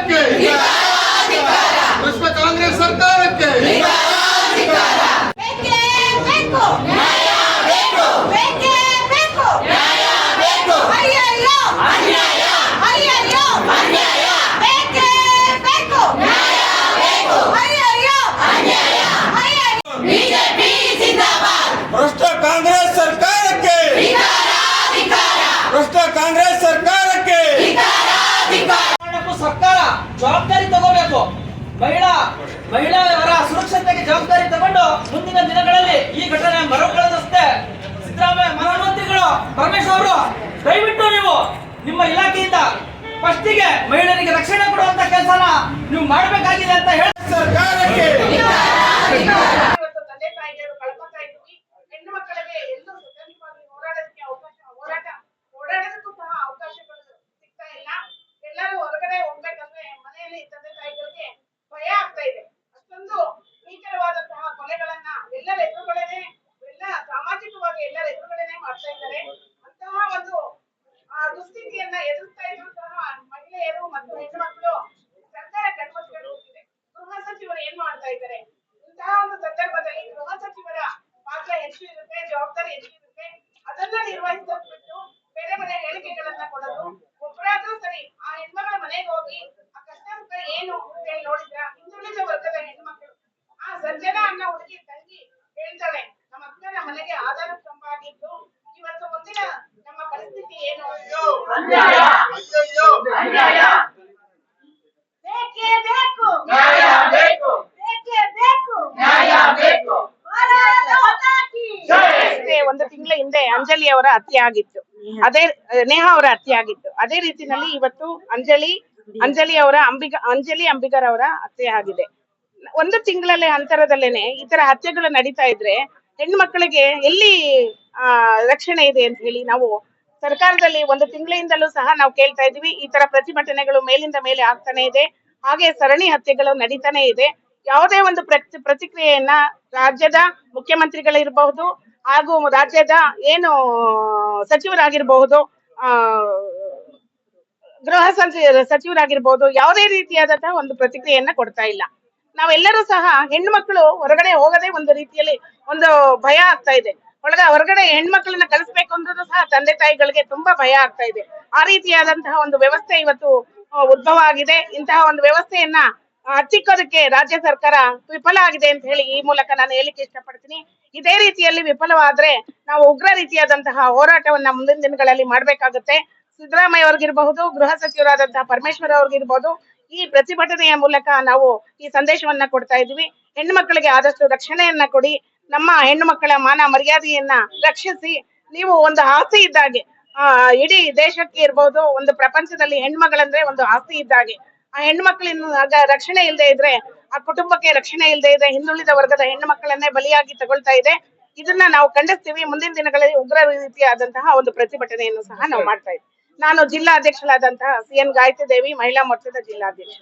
ಸರ್ಕಾರಕ್ಕೆ ಭ್ರಷ್ಟ ಕಾಂಗ್ರೆಸ್ ಸರ್ಕಾರಕ್ಕೆ ಬೇಕೇ ಬೇಕು. ಬೇಕೇ ಬೇಕು. ಅಯ್ಯಯ್ಯೋ. ಅಯ್ಯಯ್ಯೋ. ಬೇಕೇ ಬೇಕು. ಅಯ್ಯಯ್ಯೋ. ಅಯ್ಯಯ್ಯೋ. ಭ್ರಷ್ಟ ಕಾಂಗ್ರೆಸ್ ಸರ್ಕಾರಕ್ಕೆ ಭ್ರಷ್ಟ ಕಾಂಗ್ರೆಸ್ ಸರ್ಕಾರಕ್ಕೆ ಮಾಡಕ್ಕೂ ಸರ್ಕಾರ ಜವಾಬ್ದಾರಿ ತಗೋಬೇಕು. ಮಹಿಳಾ ಮಹಿಳೆಯರ ಸುರಕ್ಷತೆಗೆ ಜವಾಬ್ದಾರಿ ತಗೊಂಡು ಮುಂದಿನ ದಿನಗಳಲ್ಲಿ ಈ ಘಟನೆ ಮರುಕಳಿಸದೆ ಸಿದ್ದರಾಮಯ್ಯ ಮುಖ್ಯಮಂತ್ರಿಗಳು ಪರಮೇಶ್ವರ್ ಅವರು, ದಯವಿಟ್ಟು ನೀವು ನಿಮ್ಮ ಇಲಾಖೆಯಿಂದ ಫಸ್ಟಿಗೆ ಮಹಿಳೆಯರಿಗೆ ರಕ್ಷಣೆ ಕೊಡುವಂತ ಕೆಲಸನ ನೀವು ಮಾಡಬೇಕಾಗಿದೆ ಅಂತ ಹೇಳಿ. ಸರ್ಕಾರಕ್ಕೆ ಇವತ್ತು ತಂದೆ ತಾಯಿಗಳು ಕಳ್ಕೊತಾ ಇದ್ವಿ ಹೆಣ್ಣು ಮಕ್ಕಳಿಗೆ ಎಲ್ಲೂ ಸ್ವತಂತ್ರವಾಗಿ ಹೋರಾಡೋದಕ್ಕೆ ಅವಕಾಶ ಹೋರಾಟ ಓಡಾಡೋದಕ್ಕೂ ಸಹ ಅವಕಾಶಗಳು ಸಿಗ್ತಾ ಇಲ್ಲ ಎಲ್ಲರೂ ಹೊರಗಡೆ ಹೋಗ್ಬೇಕಂದ್ರೆ ಮನೆಯಲ್ಲಿ ತಂದೆ ತಾಯಿಗಳಿಗೆ ಭಯ ಆಗ್ತಾ ಇದೆ. ಅಷ್ಟೊಂದು ಭೀಕರವಾದಂತಹ ಕೊಲೆಗಳನ್ನ ಎಲ್ಲರ ಎದುರುಗಳೇನೆ ಎಲ್ಲ ಸಾಮಾಜಿಕವಾಗಿ ಎಲ್ಲರ ಎದುರುಗಳೇನೆ ಮಾಡ್ತಾ ಇದ್ದಾರೆ. ಅಂತಹ ಒಂದು, ಆ ದುಸ್ಥಿತಿಯನ್ನ ಎದುರಿಸ್ತಾ ಇರುವಂತಹ ಮಹಿಳೆಯರು ಮತ್ತು ಹೆಣ್ಣುಮಕ್ಕಳು ಸರ್ಕಾರ ಕಣ್ಮುಚ್ಕೊಂಡು ಹೋಗಿದೆ. ಗೃಹ ಸಚಿವರು ಏನ್ ಮಾಡ್ತಾ ಇದ್ದಾರೆ? ಇಂತಹ ಒಂದು ಸಂದರ್ಭದಲ್ಲಿ ಗೃಹ ಸಚಿವರ ಪಾತ್ರ ಹೆಚ್ಚು ಇರುತ್ತೆ, ಜವಾಬ್ದಾರಿ ಹೆಚ್ಚು ಇರುತ್ತೆ. ಅದನ್ನ ನಿರ್ವಹಿಸೋದ್ ಬಿಟ್ಟು ಬೇರೆ ಬೇರೆ ಹೇಳಿಕೆಗಳನ್ನ ಕೊಡೋದು. ಒಬ್ಬರಾದ್ರೂ ಸರಿ ಆ ಹೆಣ್ಮಗಳ ಮನೆಗೆ ಹೋಗಿ ಏನು ಹೇಳಿ ನೋಡಿದ್ರ? ಹಿಂದುಳಿದ ವರ್ಗದ ಹೆಣ್ಮಕ್ಳು ಆ ಸಂಜನಾ ಅನ್ನೋ ಹುಡುಗಿ ತಂಗಿ ಹೇಳ್ತಾಳೆ ನಮ್ಮ ಅಕ್ಕನ ಮನೆಗೆ ಆಧಾರ ಸ್ತಂಭ ಆಗಿದ್ದು ಇವತ್ತು ಮುಂದಿನ ನಮ್ಮ ಪರಿಸ್ಥಿತಿ ಏನು? ಅಯ್ಯಯ್ಯೋ. ಬೇಕೇ ಬೇಕು. ನ್ಯಾಯ ಬೇಕು. ಬೇಕೇ ಬೇಕು. ನ್ಯಾಯ ಬೇಕು. ಒಂದು ತಿಂಗಳ ಹಿಂದೆ ಅಂಜಲಿ ಅವರ ಹತ್ಯೆ ಆಗಿತ್ತು. ಅದೇ ನೇಹಾ ಅವರ ಹತ್ಯೆ ಆಗಿತ್ತು. ಅದೇ ರೀತಿನಲ್ಲಿ ಇವತ್ತು ಅಂಜಲಿ ಅಂಜಲಿ ಅವರ ಅಂಬಿಗ ಅಂಜಲಿ ಅಂಬಿಗರ್ ಅವರ ಹತ್ಯೆ ಆಗಿದೆ. ಒಂದು ತಿಂಗಳಲ್ಲಿ ಅಂತರದಲ್ಲೇನೆ ಈ ತರ ಹತ್ಯೆಗಳು ನಡೀತಾ ಇದ್ರೆ ಹೆಣ್ಮಕ್ಳಿಗೆ ಎಲ್ಲಿ ರಕ್ಷಣೆ ಇದೆ ಅಂತ ಹೇಳಿ ನಾವು ಸರ್ಕಾರದಲ್ಲಿ ಒಂದು ತಿಂಗಳಿಂದಲೂ ಸಹ ನಾವು ಕೇಳ್ತಾ ಇದೀವಿ ಈ ತರ ಪ್ರತಿಭಟನೆಗಳು ಮೇಲಿಂದ ಮೇಲೆ ಆಗ್ತಾನೆ ಇದೆ. ಹಾಗೆ ಸರಣಿ ಹತ್ಯೆಗಳು ನಡೀತಾನೆ ಇದೆ. ಯಾವುದೇ ಒಂದು ಪ್ರತಿ, ಪ್ರತಿಕ್ರಿಯೆಯನ್ನ ರಾಜ್ಯದ ಮುಖ್ಯಮಂತ್ರಿಗಳಿರಬಹುದು ಹಾಗೂ ರಾಜ್ಯದ ಏನು ಸಚಿವರಾಗಿರಬಹುದು, ಆ ಗೃಹ ಸಚಿವ ಸಚಿವರಾಗಿರ್ಬೋದು, ಯಾವುದೇ ರೀತಿಯಾದಂತಹ ಒಂದು ಪ್ರತಿಕ್ರಿಯೆಯನ್ನ ಕೊಡ್ತಾ ಇಲ್ಲ. ನಾವೆಲ್ಲರೂ ಸಹ ಹೆಣ್ಮಕ್ಳು ಹೊರಗಡೆ ಹೋಗದೆ ಒಂದು ರೀತಿಯಲ್ಲಿ ಒಂದು ಭಯ ಆಗ್ತಾ ಇದೆ. ಒಳಗ ಹೊರಗಡೆ ಹೆಣ್ಮಕ್ಳನ್ನ ಕಳಿಸ್ಬೇಕು ಅಂದ್ರೂ ಸಹ ತಂದೆ ತಾಯಿಗಳಿಗೆ ತುಂಬಾ ಭಯ ಆಗ್ತಾ ಇದೆ. ಆ ರೀತಿಯಾದಂತಹ ಒಂದು ವ್ಯವಸ್ಥೆ ಇವತ್ತು ಉದ್ಭವ ಆಗಿದೆ. ಇಂತಹ ಒಂದು ವ್ಯವಸ್ಥೆಯನ್ನ ಹತ್ತಿಕ್ಕೋದಕ್ಕೆ ರಾಜ್ಯ ಸರ್ಕಾರ ವಿಫಲ ಆಗಿದೆ ಅಂತ ಹೇಳಿ ಈ ಮೂಲಕ ನಾನು ಹೇಳಿಕೆ ಇಷ್ಟಪಡ್ತೀನಿ. ಇದೇ ರೀತಿಯಲ್ಲಿ ವಿಫಲವಾದ್ರೆ ನಾವು ಉಗ್ರ ರೀತಿಯಾದಂತಹ ಹೋರಾಟವನ್ನ ಮುಂದಿನ ದಿನಗಳಲ್ಲಿ ಮಾಡ್ಬೇಕಾಗುತ್ತೆ. ಸಿದ್ದರಾಮಯ್ಯ ಅವ್ರಿಗಿರ್ಬಹುದು ಗೃಹ ಸಚಿವರಾದಂತಹ ಪರಮೇಶ್ವರ್ ಅವ್ರಿಗಿರ್ಬಹುದು, ಈ ಪ್ರತಿಭಟನೆಯ ಮೂಲಕ ನಾವು ಈ ಸಂದೇಶವನ್ನ ಕೊಡ್ತಾ ಇದೀವಿ ಹೆಣ್ಣು ಮಕ್ಕಳಿಗೆ ಆದಷ್ಟು ರಕ್ಷಣೆಯನ್ನ ಕೊಡಿ, ನಮ್ಮ ಹೆಣ್ಣು ಮಕ್ಕಳ ಮಾನ ಮರ್ಯಾದೆಯನ್ನ ರಕ್ಷಿಸಿ, ನೀವು ಒಂದು ಆಸ್ತಿ ಇದ್ದಾಗೆ, ಆ, ಇಡೀ ದೇಶಕ್ಕೆ ಇರ್ಬಹುದು ಒಂದು ಪ್ರಪಂಚದಲ್ಲಿ ಹೆಣ್ಮಗಳಂದ್ರೆ ಒಂದು ಆಸ್ತಿ ಇದ್ದಾಗೆ, ಆ ಹೆಣ್ಣು ರಕ್ಷಣೆ ಇಲ್ಲದೆ ಇದ್ರೆ, ಆ ಕುಟುಂಬಕ್ಕೆ ರಕ್ಷಣೆ ಇಲ್ಲದೆ ಇದ್ರೆ ಹಿಂದುಳಿದ ವರ್ಗದ ಹೆಣ್ಣು ಮಕ್ಕಳನ್ನೇ ಬಲಿಯಾಗಿ ತಗೊಳ್ತಾ ಇದೆ. ಇದನ್ನ ನಾವು ಖಂಡಿಸ್ತೀವಿ. ಮುಂದಿನ ದಿನಗಳಲ್ಲಿ ಉಗ್ರ ರೀತಿಯಾದಂತಹ ಒಂದು ಪ್ರತಿಭಟನೆಯನ್ನು ಸಹ ನಾವು ಮಾಡ್ತಾ ಇದ್ದೀವಿ. ನಾನು ಜಿಲ್ಲಾ ಅಧ್ಯಕ್ಷಳಾದಂತಹ ಸಿ ಎನ್ ಗಾಯತ್ರಿ ದೇವಿ ಮಹಿಳಾ ಮೋರ್ಚಾದ ಜಿಲ್ಲಾಧ್ಯಕ್ಷ